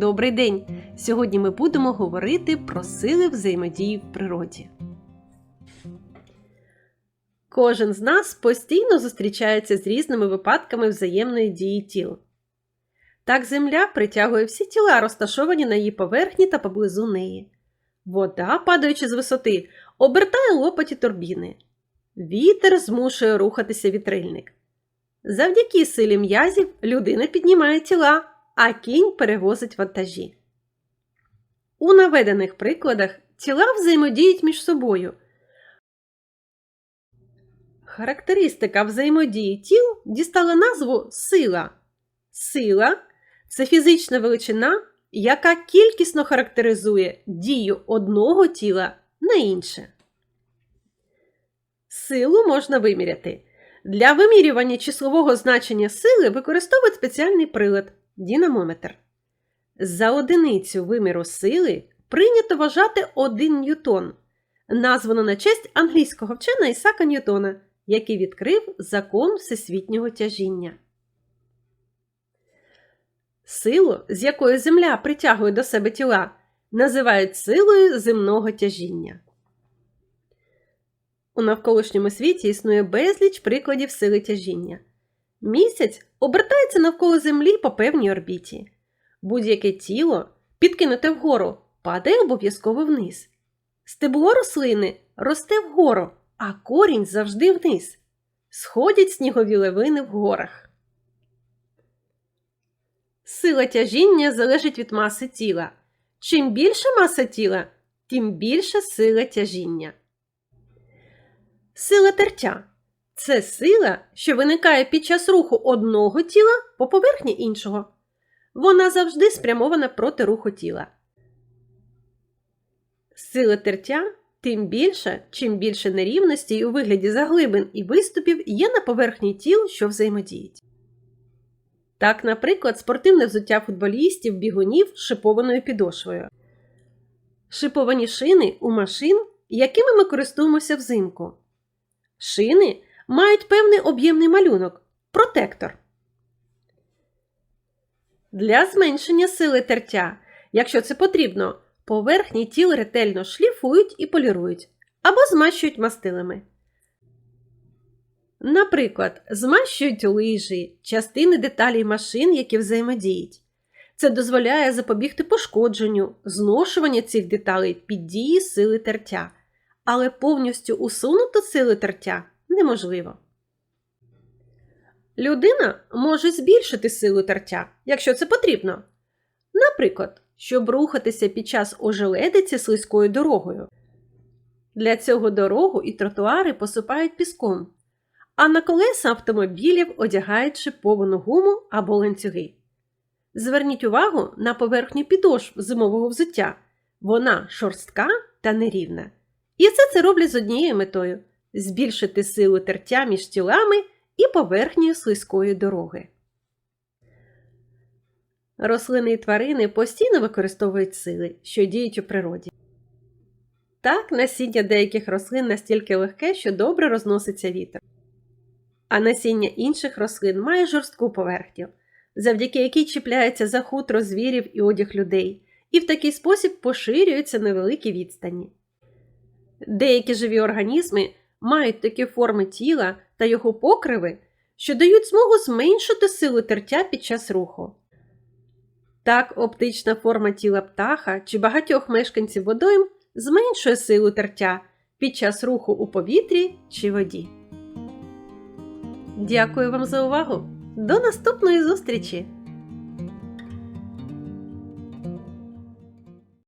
Добрий день! Сьогодні ми будемо говорити про сили взаємодії в природі. Кожен з нас постійно зустрічається з різними випадками взаємної дії тіл. Так Земля притягує всі тіла, розташовані на її поверхні та поблизу неї. Вода, падаючи з висоти, обертає лопаті турбіни. Вітер змушує рухатися вітрильник. Завдяки силі м'язів людина піднімає тіла, а кінь перевозить вантажі. У наведених прикладах тіла взаємодіють між собою. Характеристика взаємодії тіл дістала назву сила. Сила це фізична величина, яка кількісно характеризує дію одного тіла на інше. Силу можна виміряти. Для вимірювання числового значення сили використовують спеціальний прилад динамометр. За одиницю виміру сили прийнято вважати 1 ньютон, названо на честь англійського вчена Ісака Ньютона, який відкрив закон всесвітнього тяжіння. Силу, з якою Земля притягує до себе тіла, називають силою земного тяжіння. У навколишньому світі існує безліч прикладів сили тяжіння. Місяць обертається навколо Землі по певній орбіті. Будь-яке тіло, підкинуте вгору, падає обов'язково вниз. Стебло рослини росте вгору, а корінь завжди вниз. Сходять снігові левини в горах. Сила тяжіння залежить від маси тіла. Чим більша маса тіла, тим більша сила тяжіння. Сила тертя це сила, що виникає під час руху одного тіла по поверхні іншого. Вона завжди спрямована проти руху тіла. Сила тертя тим більша, чим більше нерівностей у вигляді заглибин і виступів є на поверхні тіл, що взаємодіють. Так, наприклад, спортивне взуття футболістів бігунів з шипованою підошвою. Шиповані шини у машин, якими ми користуємося взимку. Шини мають певний об'ємний малюнок протектор. Для зменшення сили тертя, якщо це потрібно, поверхні тіл ретельно шліфують і полірують або змащують мастилами. Наприклад, змащують лижі, частини деталей машин, які взаємодіють. Це дозволяє запобігти пошкодженню, зношуванню цих деталей під дії сили тертя, але повністю усунути сили тертя неможливо. Людина може збільшити силу тертя, якщо це потрібно. Наприклад, щоб рухатися під час ожеледиці слизькою дорогою. Для цього дорогу і тротуари посипають піском, а на колеса автомобілів одягають шиповану гуму або ланцюги. Зверніть увагу на поверхню підошв зимового взуття. Вона шорстка та нерівна. І все це роблять з однією метою збільшити силу тертя між тілами і поверхнею слизької дороги. Рослини і тварини постійно використовують сили, що діють у природі. Так, насіння деяких рослин настільки легке, що добре розноситься вітер. А насіння інших рослин має жорстку поверхню, завдяки якій чіпляється за хутро звірів і одяг людей, і в такий спосіб поширюються на великі відстані. Деякі живі організми мають такі форми тіла та його покриви, що дають змогу зменшити силу тертя під час руху. Так, оптична форма тіла птаха чи багатьох мешканців водойм зменшує силу тертя під час руху у повітрі чи воді. Дякую вам за увагу! До наступної зустрічі!